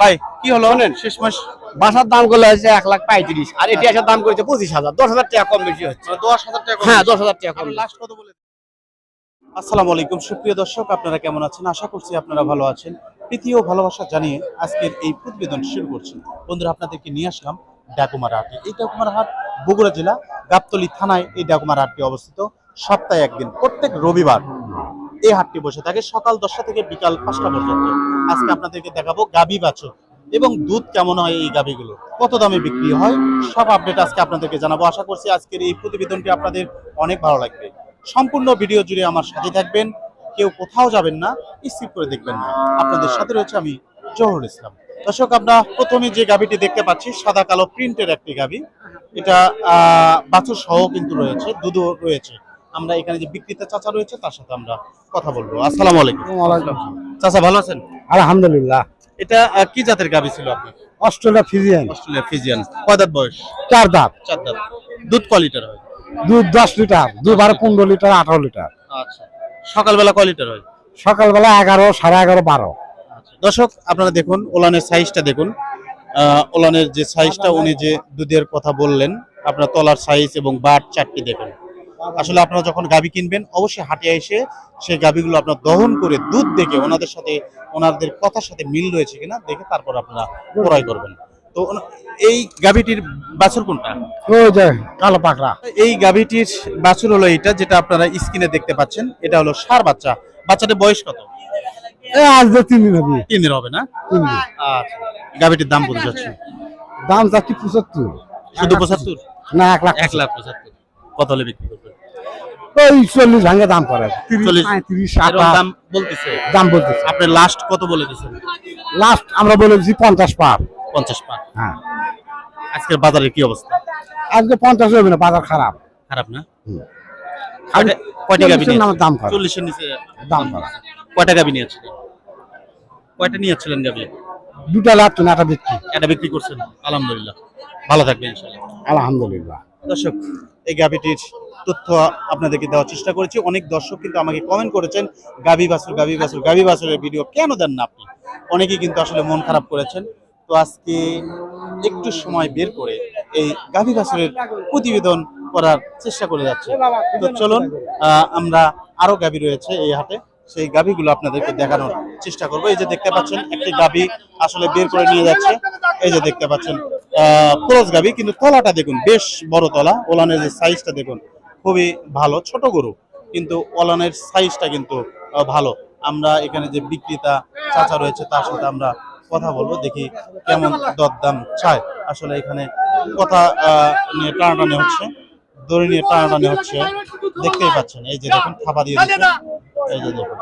ভাই কি হলো? শেষ মাস বাসার দাম করলে হচ্ছে এক লাখ পঁয়ত্রিশ আর এটি আসার দাম করেছে পঁচিশ হাজার দশ হাজার টাকা কম বেশি হচ্ছে। দশ হাজার টাকা হ্যাঁ দশ হাজার টাকা কম লাস্ট কত বলে আসসালামু আলাইকুম সুপ্রিয় দর্শক আপনারা কেমন আছেন? আশা করছি আপনারা ভালো আছেন। প্রীতি ও ভালোবাসা জানিয়ে আজকের এই প্রতিবেদন শুরু করছি। বন্ধুরা আপনাদেরকে নিয়ে আসলাম ডাকুমার হাটে। এই ডাকুমার হাট বগুড়া জেলা গাবতলী থানায় এই ডাকুমার হাটটি অবস্থিত। সপ্তাহে একদিন প্রত্যেক রবিবার এই হাটটি বসে থাকে সকাল দশটা থেকে বিকাল পাঁচটা পর্যন্ত। আজকে আপনাদেরকে দেখাবো গাবি বাছুর এবং দুধ কেমন হয় এই গাবিগুলো। কত দামে বিক্রি হয়? সব আপডেট আজকে আপনাদেরকে জানাব। আশা করছি আজকের এই প্রতিবেদনটি আপনাদের অনেক ভালো লাগবে। সম্পূর্ণ ভিডিও জুড়ে আমার সাথে থাকবেন। কেউ কোথাও যাবেন না স্কিপ করে দেখবেন না। আপনাদের সাথে রয়েছে আমি জহরুল ইসলাম। দর্শক আমরা প্রথমে যে গাবিটি দেখতে পাচ্ছি সাদা কালো প্রিন্টের একটি গাবি। এটা আহ, বাছুর সহ কিন্তু রয়েছে দুধও রয়েছে। আমরা এখানে যে বিক্রেতা চাচা রয়েছে তার সাথে আমরা কথা বলব। আসসালামু আলাইকুম। চাচা ভালো আছেন? আলহামদুলিল্লাহ। এটা কি জাতের গাবি ছিল আপনি অস্ট্রেলিয়া ফিজিয়ান। Australia Friesian. কয় দাঁত বয়স? চার দাঁত। চার দাঁত। দুধ কোয়ালিটার হয়? দুধ দশ লিটার দুধ বারো পনেরো লিটার আঠারো লিটার। আচ্ছা। সকালবেলা কোয়ালিটার হয়? সকালবেলা এগারো সাড়ে এগারো বারো। দর্শক আপনারা দেখুন ওলানের সাইজটা দেখুন। ওলানের যে সাইজটা উনি যে দুধের কথা বললেন আপনার তলার সাইজ এবং বাট চারটি দেখুন। আসলে আপনারা যখন গাবি কিনবেন অবশ্যই হাটে এসে সেই গাবিগুলো আপনার দহন করে দুধ দেখে ওনাদের সাথে ওনাদের কথার সাথে মিল রয়েছে কিনা দেখে তারপর আপনারা ক্রয় করবেন। তো এই গাবিটির বাছুর কোনটা? কালো পাকড়া। এই গাভিটির বাছুর হলো এটা যেটা আপনারা স্ক্রিনে দেখতে পাচ্ছেন। এটা হলো সার বাচ্চা। বাচ্চাটির বয়স কত? এ আজ তিন দিন হবে। তিন দিন হবে না? দিন। আচ্ছা। দাম কত যাচ্ছে? দাম যাচ্ছে পঁচাত্তর। শুধু পঁচাত্তর? না এক লাখ এক লাখ পঁচাত্তর। কত হলে বিক্রি করবেন ওই চল্লিশ ভাঙে দাম করে তিরিশ চল্লিশ। পঁয়ত্রিশ এরকম আঠাশ দাম বলতেছে। দাম বলতেছে। আপনি লাস্ট কত বলে দিচ্ছেন লাস্ট আমরা বলেছি পঞ্চাশ পার। পঞ্চাশ পাঁচ হ্যাঁ। আজকের বাজারের কি অবস্থা? আজকে পঞ্চাশ হবে না বাজার খারাপ। খারাপ না? দাম খারাপ চল্লিশের নিচে দাম খারাপ কয়টা গাভি দুটা লাভ তো না একটা বিক্রি। এটা বিক্রি করছেন। আলহামদুলিল্লাহ। ভালো থাকবে আলহামদুলিল্লাহ। দর্শক, এই গাভিটির তথ্য আপনাদেরকে দেওয়ার চেষ্টা করেছি। অনেক দর্শক কিন্তু আমাকে কমেন্ট করেছেন, গাভি বাছুর গাভি বাছুর, গাভি বাছুরের ভিডিও কেন দেন না আপনি? অনেকেই কিন্তু আসলে মন খারাপ করেছেন। তো আজকে একটু সময় বের করে এই গাভি বাছুরের প্রতিবেদন করার চেষ্টা করে যাচ্ছে। তো চলুন আমরা আরও গাভি রয়েছে এই হাটে। সেই গাভিগুলো আপনাদেরকে দেখানোর চেষ্টা করব। এই যে দেখতে পাচ্ছেন, একটি গাভি আসলে বের করে নিয়ে যাচ্ছে। এই যে দেখতে পাচ্ছেন ক্রস গাবি, কিন্তু তলাটা দেখুন, বেশ বড় তলা। ওলানের যে সাইজটা দেখুন, খুবই ভালো, ছোট গরু, কিন্তু ওলানের সাইজটা কিন্তু ভালো। আমরা এখানে যে বিক্রেতা চাচা রয়েছে, তার সাথে আমরা কথা বলব, দেখি কেমন দরদাম চায়। আসলে এখানে কথা নিয়ে টানাটানি হচ্ছে, দড়ি নিয়ে টানাটানি হচ্ছে। দেখতেই পাচ্ছেন, এই যে দেখুন, থাবা দিয়ে দিচ্ছে। এই যে দেখুন।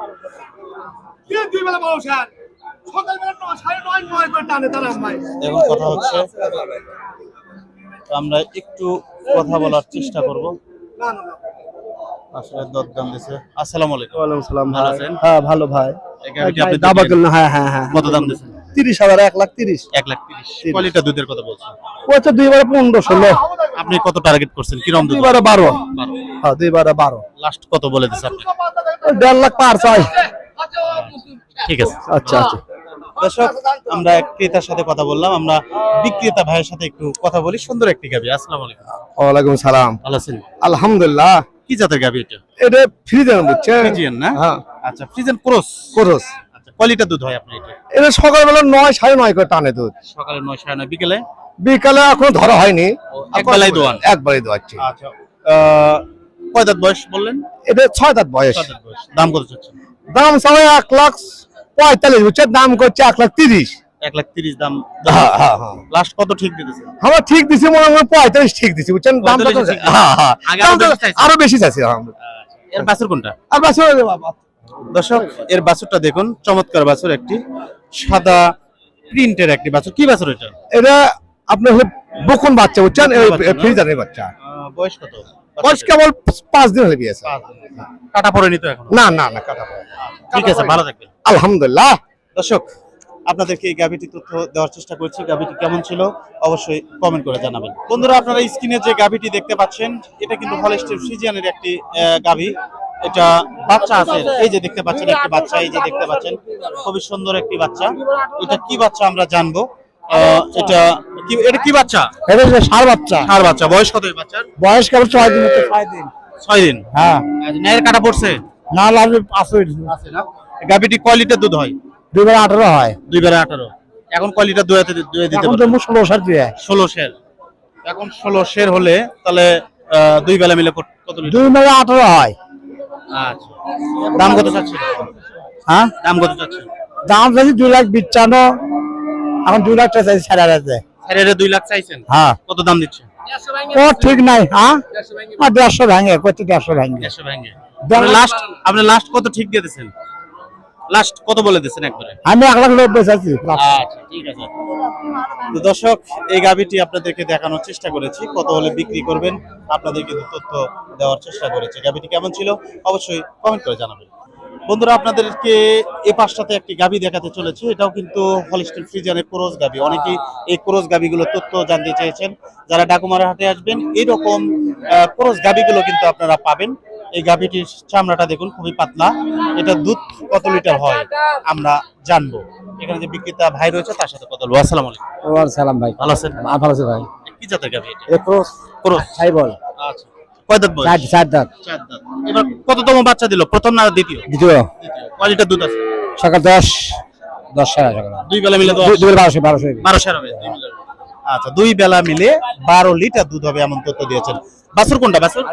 এখন কথা হচ্ছে আমরা একটু কথা বলার চেষ্টা করব। আসলে দরদাম দিছে। আসসালামু আলাইকুম। ওয়ালাইকুম সালাম ভালো আছেন? হ্যাঁ ভালো ভাই। আপনি দাবা দিলেন। হ্যাঁ হ্যাঁ হ্যাঁ। কত দাম হাজার লাখ লাখ কোয়ালিটা দুধের কথা বলছেন। ও হচ্ছে দুইবারে পনেরো ষোলো। আপনি কত টার্গেট করছেন? দুধ? দুইবারে হ্যাঁ দুইবারে লাস্ট কত বলে আপনি ওই দেড় লাখ পার চাই। ঠিক আছে। আচ্ছা আচ্ছা। দর্শক আমরা এক ক্রেতার সাথে কথা বললাম আমরা বিক্রেতা ভাইয়ের সাথে একটু কথা বলি। সুন্দর একটি গাবি আসসালামু আলাইকুম। ওয়ালাইকুম সালাম। ভালো আছেন? আলহামদুলিল্লাহ। কি জাতের গাবি এটা? এটা ফ্রি দেন বুঝছেন ফ্রিজিয়ান না? হ্যাঁ। আচ্ছা ফ্রিজিয়ান ক্রস? খরচ আচ্ছা কোয়ালিটা দুধ হয় আপনার এটা? এটা সকালবেলা নয় সাড়ে নয় করে টানে দুধ। সকালে নয় সাড়ে নয় বিকেলে? বিকালে এখন ধরা হয়নি। একবেলাই দোয়ান? একবারই দোয়াচ্ছি। আচ্ছা। কয় দাঁত বয়স বললেন? এটা ছয় দাঁত বয়স। ছয় দাঁত বয়স। দাম কত চাচ্ছেন? দাম সবাই এক লাখ পঁয়তাল্লিশ বুঝছেন? দাম করছে এক লাখ তিরিশ। এক লাখ তিরিশ দাম। হ্যাঁ হ্যাঁ হ্যাঁ। লাস্ট কত ঠিক দিতেছেন আমরা ঠিক দিছি মনে হয় পঁয়তাল্লিশ ঠিক দিছি বুঝছেন? দাম কত? 45 ঠিক দিছি। হ্যাঁ হ্যাঁ। আগে দাম আরও বেশি চাইছি। হ্যাঁ। এর বাছুর কোনটা? আর হয়ে দর্শক এর বাছুরটা দেখুন চমৎকার বাছুর একটি সাদা প্রিন্টের একটি বাছুর। কি বাছুর এটা? এটা আপনার বকুন বাচ্চা বুঝছেন? ফ্রিজারের বাচ্চা। বয়স কত? বয়স কেবল পাঁচ দিন হয়ে গিয়েছে পাঁচ কাটা পড়েনি তো এখন? না না না কাটা পড়ে। ঠিক আছে ভালো থাকবেন। আলহামদুলিল্লাহ। দর্শক আপনাদেরকে এই গাভিটি তথ্য দেওয়ার চেষ্টা করছি। গাভিটি কেমন ছিল? অবশ্যই কমেন্ট করে জানাবেন। বন্ধুরা আপনারা স্ক্রিনে যে গাভিটি দেখতে পাচ্ছেন এটা কিন্তু হলস্টের ফ্রিজিয়ানের একটি গাভি এটা বাচ্চা আছে। এই যে দেখতে পাচ্ছেন একটি বাচ্চা এই যে দেখতে পাচ্ছেন খুবই সুন্দর একটি বাচ্চা। এটা কি বাচ্চা আমরা জানব? এটা কি এটা কি বাচ্চা? এটা হচ্ছে ষাঁড় বাচ্চা। আর বাচ্চা। বয়স কত এই বাচ্চার? বয়স কেবল ছয় দিন হচ্ছে, ছয় দিন। ছয় দিন? হ্যাঁ। ন্যায়ের কাটা পড়ছে? না পাঁচশো আছে না? গাভিটি কয় লিটার দুধ হয়? দুই বেলা আঠারো হয়। দুই বেলা আঠারো। এখন কয় লিটার দুয়াতে দুয়ে দিতে এখন ষোলো সার দিয়ে। ষোলো শের এখন ষোলো শের হলে তাহলে দুই বেলা মিলে কত- লিটার? দুই বেলা আঠারো হয়। আচ্ছা। দাম কত চাচ্ছে হ্যাঁ? দাম কত চাচ্ছে দাম চাইছি দুই লাখ বিচ্ছানো এখন দুই লাখ টাকা চাইছি সাড়ে আড়াইতে স্যারের দুই লাখ চাইছেন? হ্যাঁ। কত দাম দিচ্ছে? ও ঠিক নাই হ্যাঁ? দেড়শো ভেঙে। কত দেড়শো ভেঙে দেড়শো ভেঙে। লাস্ট আপনি লাস্ট কত ঠিক দিয়ে দিয়েছেন? লাস্ট কত বলে দিয়েছেন একবারে? আমি এক লাখ লোক বেচাচ্ছি আচ্ছা ঠিক আছে। তো দর্শক এই গাভিটি আপনাদেরকে দেখানোর চেষ্টা করেছি কত হলে বিক্রি করবেন আপনাদের কিন্তু তথ্য দেওয়ার চেষ্টা করেছি। গাভিটি কেমন ছিল? অবশ্যই কমেন্ট করে জানাবেন। বন্ধুরা আপনাদেরকে এ পাশটাতে একটি গাভি দেখাতে চলেছে। এটাও কিন্তু হলিস্টিন ফ্রিজানের ক্রোজ গাভি অনেকেই এই ক্রোজ গাভিগুলোর তথ্য জানতে চেয়েছেন। যারা ডাকুমারা হাটে আসবেন এরকম ক্রোজ গাভিগুলো কিন্তু আপনারা পাবেন। এই গাভিটির চামড়াটা দেখুন খুবই পাতলা। এটা দুধ কত লিটার হয় আমরা জানব। এখানে যে বিক্রেতা ভাই রয়েছে তার সাথে কথা বলব। আসসালামু আলাইকুম। সালাম ভাই। ভালো আছেন? ভালো আছে ভাই। কি জাতের গাভি এটা? ক্রোজ। সাই বল। আচ্ছা। কয় দাঁত বয়স? চার চার দাঁত। চার দাঁত। এবার কততম বাচ্চা দিল? প্রথম না দ্বিতীয়? দ্বিতীয়। কয় লিটার দুধ আছে? সকাল দশ দশ সাড়ে সকাল দুই বেলা মিলে দুই বারোশো বারোশো। হবে আচ্ছা দুই বেলা মিলে বারো লিটার দুধ হবে এমন তথ্য দিয়েছেন। বাছুর কোনটা বাছুর?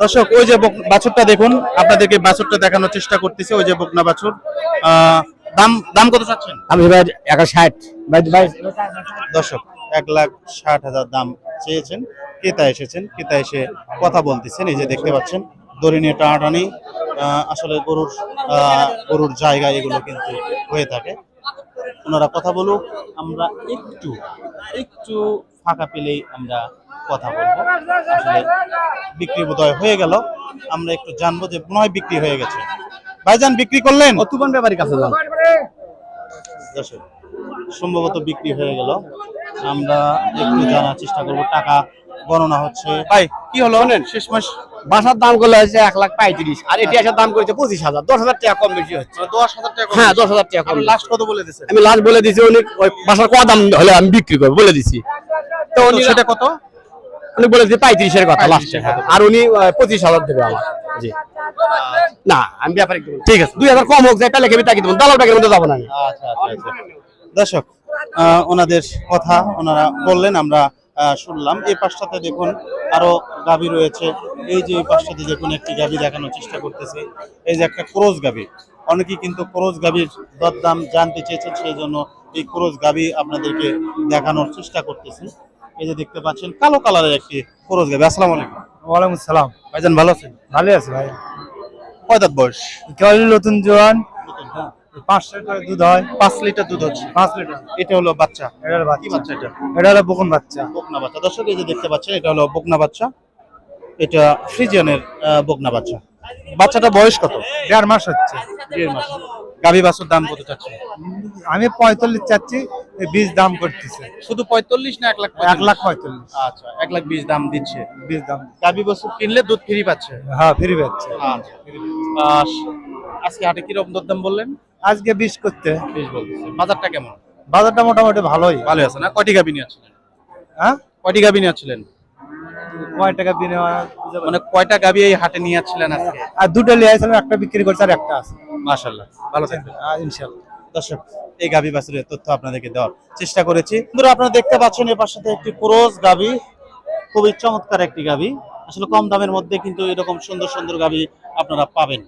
দর্শক ওই যে বাছুরটা দেখুন আপনাদেরকে বাছুরটা দেখানোর চেষ্টা করতেছে ওই যে বকনা বাছুর। আহ, দাম দাম কত চাচ্ছেন? আমি ভাই একা ষাট। দর্শক এক লাখ ষাট হাজার দাম চেয়েছেন ক্রেতা এসেছেন ক্রেতা এসে কথা বলতেছেন এই যে দেখতে পাচ্ছেন দড়ি নিয়ে টানাটানি আসলে গরুর গরুর জায়গা এগুলো কিন্তু হয়ে থাকে। ওনারা কথা বলুক আমরা একটু একটু ফাঁকা পেলেই আমরা কথা বলব। আসলে বিক্রি বোধহয় হয়ে গেল আমরা একটু জানব যে হয় বিক্রি হয়ে গেছে। ভাইজান বিক্রি করলেন? তুফান ব্যাপারীর কাছে যান। সম্ভবত বিক্রি হয়ে গেল। আমরা একটু জানার চেষ্টা করব টাকা গণনা হচ্ছে। ভাই কি হলো? শেষ মাস বাসার দাম করলে হচ্ছে এক লাখ পঁয়ত্রিশ আর এটি আসার দাম করেছে পঁচিশ হাজার দশ হাজার টাকা কম বেশি হচ্ছে। দশ হাজার টাকা হ্যাঁ দশ হাজার টাকা কম লাস্ট কত বলে দিয়েছেন? আমি লাস্ট বলে দিছি উনি ওই বাসার কত দাম হলে আমি বিক্রি করব বলে দিছি তো উনি সেটা কত? উনি বলে দিচ্ছে পঁয়ত্রিশের কথা লাস্টে আর উনি পঁচিশ হাজার দেবে আমার জি। না আমি ব্যাপারে ঠিক আছে দুই হাজার কম হোক যায় তাহলে কেবি তাকে দেবো? দালাল ব্যাগের মধ্যে যাব না আচ্ছা আচ্ছা আচ্ছা। দর্শক ওনাদের কথা ওনারা বললেন আমরা শুনলাম। এই পাশটাতে দেখুন আরও গাভী রয়েছে। এই যে এই পাশটাতে দেখুন একটি গাভী দেখানোর চেষ্টা করতেছে। এই যে একটা ক্রোজ গাভী। অনেকেই কিন্তু ক্রোজ গাভীর দরদাম জানতে চেয়েছেন সেই জন্য এই ক্রোজ গাভী আপনাদেরকে দেখানোর চেষ্টা করতেছি। এই যে দেখতে পাচ্ছেন কালো কালারের একটি ক্রোজ গাভী। আসসালামু আলাইকুম। ওয়ালাইকুম সালাম। ভাইজান ভালো আছেন? ভালো আছে ভাই। কয় দাঁত বয়স? নতুন জোয়ান পাঁচ লিটার দুধ হয়। পাঁচ লিটার দুধ হচ্ছে। পাঁচ লিটার। এটা হলো বাচ্চা। বাচ্চা। বাচ্চা এটা? এটা হলো বকুন বাচ্চা। বকনা বাচ্চা। দর্শক এই যে দেখতে পাচ্ছেন এটা হলো বকনা বাচ্চা। এটা ফ্রিজিয়ানের আহ, বকনা বাচ্চা। বাচ্চাটা বয়স কত? দেড় মাস হচ্ছে। দেড় মাস। গাভী বাছুর দাম কত চাচ্ছে আমি পঁয়তাল্লিশ চাচ্ছি বীজ দাম করতেছে। শুধু পঁয়তাল্লিশ না এক লাখ এক লাখ পঁয়তাল্লিশ। আচ্ছা এক লাখ বিশ দাম দিচ্ছে। বীজ দাম। গাভী বাছুর কিনলে দুধ ফ্রি পাচ্ছে? হ্যাঁ ফ্রি পাচ্ছে। আচ্ছা আজকে হাটে কীরকম দাম বললেন? আজকে করতে। বিশ বলতেছে। বাজারটা কেমন? বাজারটা মোটামুটি ভালোই। ভালো আছে না? কয়টি গাভী নিয়ে আসছিলেন হ্যাঁ? কয়টি গাভী নিয়ে আসছিলেন কয় টাকা বিনিময় মানে কয়টা গাভী এই হাটে নিয়ে আসছিলেন আজকে? আর দুটো আসলাম একটা বিক্রি করছে আর একটা আছে। মাশাল্লাহ ভালো থাকবেন। ইনশাল্লাহ দর্শক এই গাভী বাছুরের তথ্য আপনাদেরকে দেওয়ার চেষ্টা করেছি। বন্ধুরা আপনারা দেখতে পাচ্ছেন এর পাশে একটি ক্রোজ গাভী খুবই চমৎকার একটি গাভী আসলে কম দামের মধ্যে কিন্তু এরকম সুন্দর সুন্দর গাভী আপনারা পাবেন।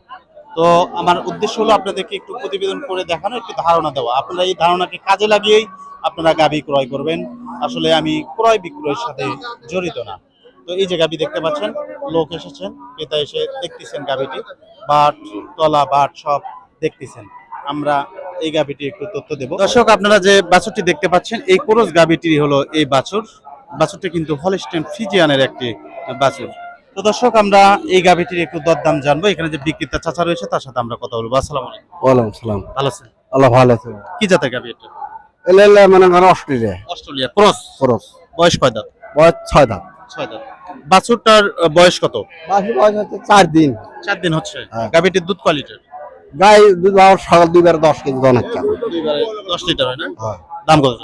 তো আমার উদ্দেশ্য হলো আপনাদেরকে একটু প্রতিবেদন করে দেখানো, একটু ধারণা দেওয়া। আপনারা এই ধারণাকে কাজে লাগিয়েই আপনারা গাভী ক্রয় করবেন। আসলে আমি ক্রয় বিক্রয়ের সাথে জড়িত না। তো এই যে গাভী দেখতে পাচ্ছেন, লোক এসেছেন, ক্রেতা এসে দেখতেছেন গাভীটি। বাট, তলা, বাট সব দেখতেছেন। আমরা এই গাভীটি একটু তথ্য দেব। দর্শক, আপনারা যে বাছুরটি দেখতে পাচ্ছেন, এই কোরস গাভীটি হলো এই বাছুর। বাছুরটি কিন্তু হলস্টেন ফিজিয়ানের একটি বাছুর। তো দর্শক আমরা এই গাভীটির একটু দরদাম জানব। এখানে যে বিক্রেতা চাচা রয়েছে তার সাথে আমরা কথা বলব। আসসালামু আলাইকুম। সালাম। ভালো আছেন? আল্লাহ ভালো আছে কি জাতের গাভী এটা? এলে মানে অস্ট্রেলিয়া। Australia cross? খরচ বয়স কয় দাঁত? বয়স ছয় দাম ছয় দাঁত। বাছুরটার বয়স কত? বয়স হচ্ছে চার দিন। চার দিন হচ্ছে। হ্যাঁ। গাভীটির দুধ কোয়ালিটির গাই দুধ আমার সকাল দুইবার দশ কেজি দন হচ্ছে। দুইবারে দশ লিটার হয় না? হ্যাঁ। দাম কত?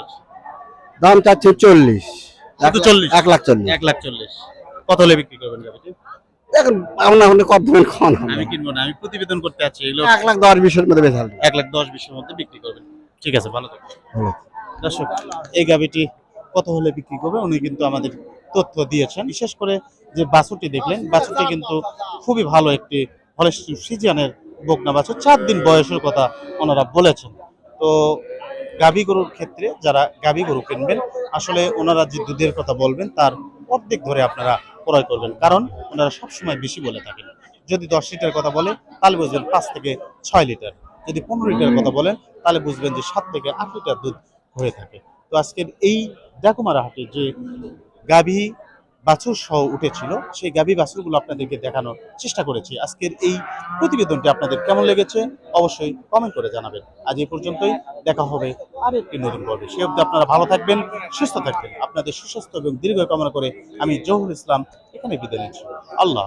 দাম চাচ্ছে চল্লিশ। শুধু 40? এক লাখ চল্লিশ। এক লাখ চল্লিশ। কত হলে বিক্রি করবেন গাভীটি? খান আমি কিনবো না আমি প্রতিবেদন করতে আছি এগুলো এক লাখ দশ বিশের মধ্যে বেচাল এক লাখ দশ বিশের মধ্যে বিক্রি করবেন। ঠিক আছে ভালো থাকবেন। দর্শক এই গাভিটি কত হলে বিক্রি করবে উনি কিন্তু আমাদের তথ্য দিয়েছেন। বিশেষ করে যে বাছুরটি দেখলেন বাছুরটি কিন্তু খুবই ভালো একটি সিজিয়ানের বকনা বাছুর চার দিন বয়সের কথা ওনারা বলেছেন। তো গাভী গরুর ক্ষেত্রে যারা গাভী গরু কিনবেন আসলে ওনারা যে দুধের কথা বলবেন তার অর্ধেক ধরে আপনারা ক্রয় করবেন, কারণ ওনারা সবসময় বেশি বলে থাকেন। যদি দশ লিটার কথা বলে, তাহলে বুঝবেন পাঁচ থেকে ছয় লিটার। যদি পনেরো লিটার কথা বলেন, তাহলে বুঝবেন যে সাত থেকে আট লিটার দুধ হয়ে থাকে। তো আজকের এই ডাকুমারা হাটে যে গাভী বাছুর সহ উঠেছিল। সেই গাভী বাছুরগুলো আপনাদেরকে দেখানোর চেষ্টা করেছি। আজকের এই প্রতিবেদনটি আপনাদের কেমন লেগেছে অবশ্যই কমেন্ট করে জানাবেন। আজ এই পর্যন্তই। দেখা হবে আর একটি নতুন পর্বে। সে অব্দি আপনারা ভালো থাকবেন, সুস্থ থাকবেন। আপনাদের সুস্বাস্থ্য এবং দীর্ঘ কামনা করে আমি জহুর ইসলাম এখানে বিদায় নিচ্ছি। আল্লাহ